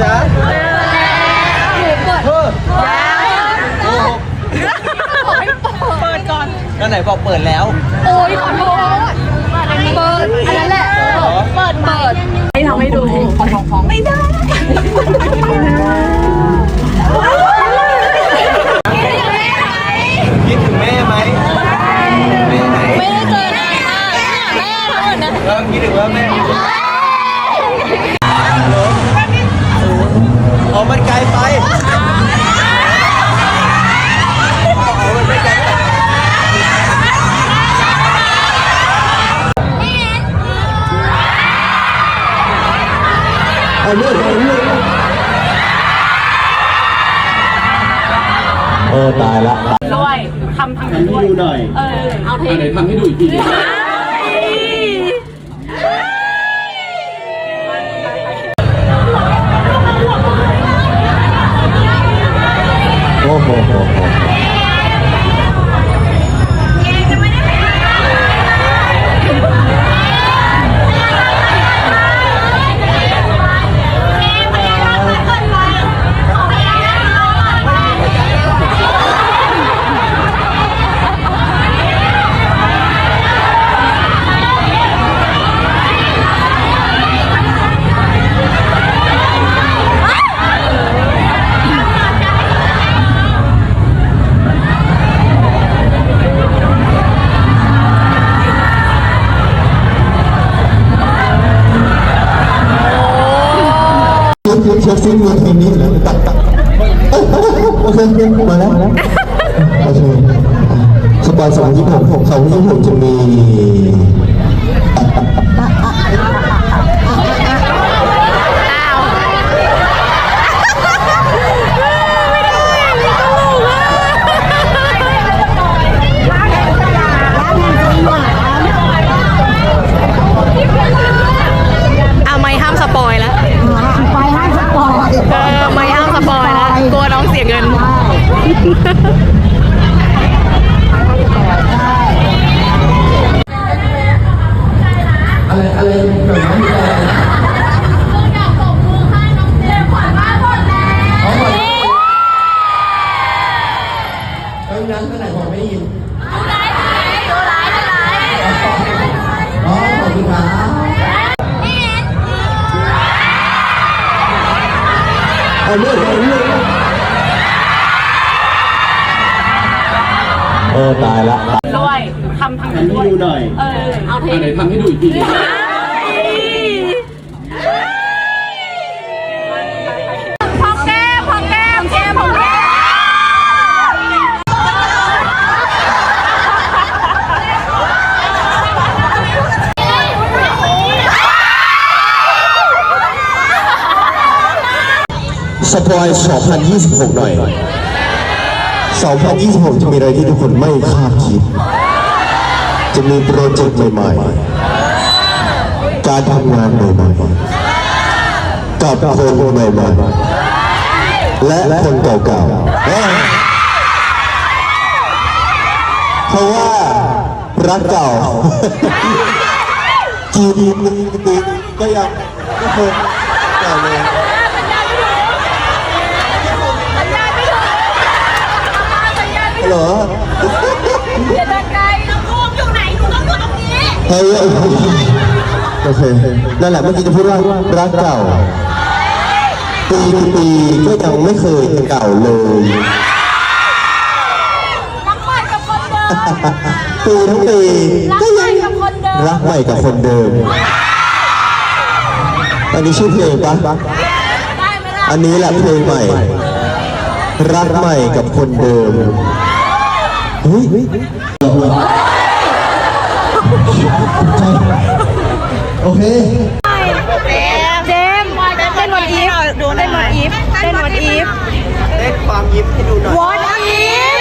จ๊ะหนูเปิดเพิ่โอ้โเปิดเปิดก่อน แล้วไหนบอกเปิดแล้วโอ้ยขอโทษเปิดอันนั้นแหละ เปิดเปิดให้เราไม่ดูของของของไม่ได้ เอาเลือดเอาเลือดเออตายละ ด้วยทำทำทำให้ดูหน่อย เออ เอาเพลอังนไหนทำให้ดูอีกที ยี่สิบหกสองยี่สิบหกจะมีเอาไม่ห้ามสปอยแล้วไปให้สปอร์ตเออไม่ห้ามสปอยแล้วกลัวน้องเสียเงิน อะไรอะไรแบบนั้นมีอะไรนะอ๋อหมดเอ้ยนั้นเท่าไหร่ผมไม่ได้ยิน อ๋อขอบคุณครับเอาเลือดเอาเลือ เออตายละด้วยทำทำทำให้ดูหน่อย เออ เอาเพลอังนไหนทำให้ดูอีกทีพองแก้มพองแก้มแก้มพองแก้มสปอย 2026 หน่อย 2026 จะมีอะไรที่ทุกคนไม่คาดคิด จะมีโปรเจกต์ใหม่ๆ การทำงานใหม่ๆ กับคนใหม่ๆ และคนเก่าๆ เพราะว่ารักเก่าจีนก็ยังไม่เคยเก่าเลย ฮัลโหลอย่าเดินไกลน้องภูมิอยู่ไหนหนูต้องอยู่ตรงนี้เฮ้ยโอเคนั่นแหละเมื่อกี้จะพูดว่ารักเก่าปีปีก็ยังไม่เคยเก่าเลยรักใหม่กับคนเดิมปีทั้งปีรักก็ใหม่ยังกับคนเดิมรักใหม่กับคนเดิมอันนี้ชื่อเพลงปะได้ไหมล่ะอันนี้แหละเพลงใหม่ รักใหม่กับคนเดิม เฮ้ยโอเคเจมส์เต้นวันอีฟเต้นวันอีฟเต้นวันอีฟเต้นความยิ้มให้ดูหน่อยว้าย